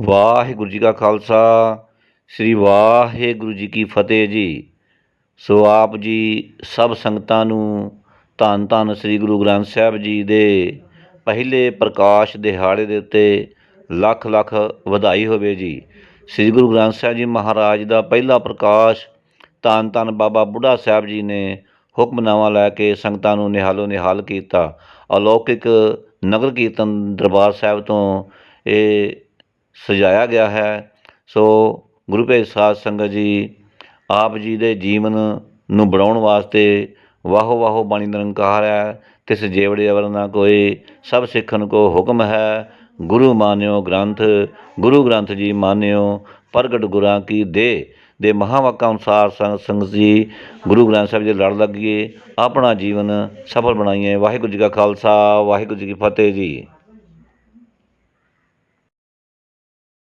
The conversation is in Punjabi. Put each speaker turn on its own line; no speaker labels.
ਵਾਹਿਗੁਰੂ ਜੀ ਕਾ ਖਾਲਸਾ, ਸ੍ਰੀ ਵਾਹਿਗੁਰੂ ਜੀ ਕੀ ਫਤਿਹ ਜੀ। ਸੋ ਆਪ ਜੀ ਸਭ ਸੰਗਤਾਂ ਨੂੰ ਧੰਨ ਧੰਨ ਸ੍ਰੀ ਗੁਰੂ ਗ੍ਰੰਥ ਸਾਹਿਬ ਜੀ ਦੇ ਪਹਿਲੇ ਪ੍ਰਕਾਸ਼ ਦਿਹਾੜੇ ਦੇ ਉੱਤੇ ਲੱਖ ਲੱਖ ਵਧਾਈ ਹੋਵੇ ਜੀ। ਸ੍ਰੀ ਗੁਰੂ ਗ੍ਰੰਥ ਸਾਹਿਬ ਜੀ ਮਹਾਰਾਜ ਦਾ ਪਹਿਲਾ ਪ੍ਰਕਾਸ਼ ਧੰਨ ਧੰਨ ਬਾਬਾ ਬੁੱਢਾ ਸਾਹਿਬ ਜੀ ਨੇ ਹੁਕਮਨਾਮਾ ਲੈ ਕੇ ਸੰਗਤਾਂ ਨੂੰ ਨਿਹਾਲੋ ਨਿਹਾਲ ਕੀਤਾ। ਅਲੌਕਿਕ ਨਗਰ ਕੀਰਤਨ ਦਰਬਾਰ ਸਾਹਿਬ ਤੋਂ ਇਹ ਸਜਾਇਆ ਗਿਆ ਹੈ। ਸੋ ਗੁਰੂ ਭੇਜ ਸਾਧ ਸੰਗਤ ਜੀ, ਆਪ ਜੀ ਦੇ ਜੀਵਨ ਨੂੰ ਬਣਾਉਣ ਵਾਸਤੇ ਵਾਹੋ ਵਾਹੋ ਬਾਣੀ ਨਿਰੰਕਾਰ ਹੈ। ਤਿਸ ਜੇਵੜੇ ਅਵਰ ਨਾ ਕੋਈ ਸਭ ਸਿੱਖਣ ਕੋ ਹੁਕਮ ਹੈ। ਗੁਰੂ ਮਾਨਿਓ ਗ੍ਰੰਥ, ਗੁਰੂ ਗ੍ਰੰਥ ਜੀ ਮਾਨਿਓ, ਪ੍ਰਗਟ ਗੁਰਾਂ ਕੀ ਦੇ। ਦੇ ਮਹਾਵਾਕਾਂ ਅਨੁਸਾਰ ਸੰਗ ਸੰਗਤ ਜੀ, ਗੁਰੂ ਗ੍ਰੰਥ ਸਾਹਿਬ ਜੀ ਦੇ ਲੜ ਲੱਗੀਏ ਆਪਣਾ ਜੀਵਨ ਸਫਲ ਬਣਾਈਏ। ਵਾਹਿਗੁਰੂ ਜੀ ਕਾ ਖਾਲਸਾ, ਵਾਹਿਗੁਰੂ ਜੀ ਕੀ ਫਤਿਹ ਜੀ।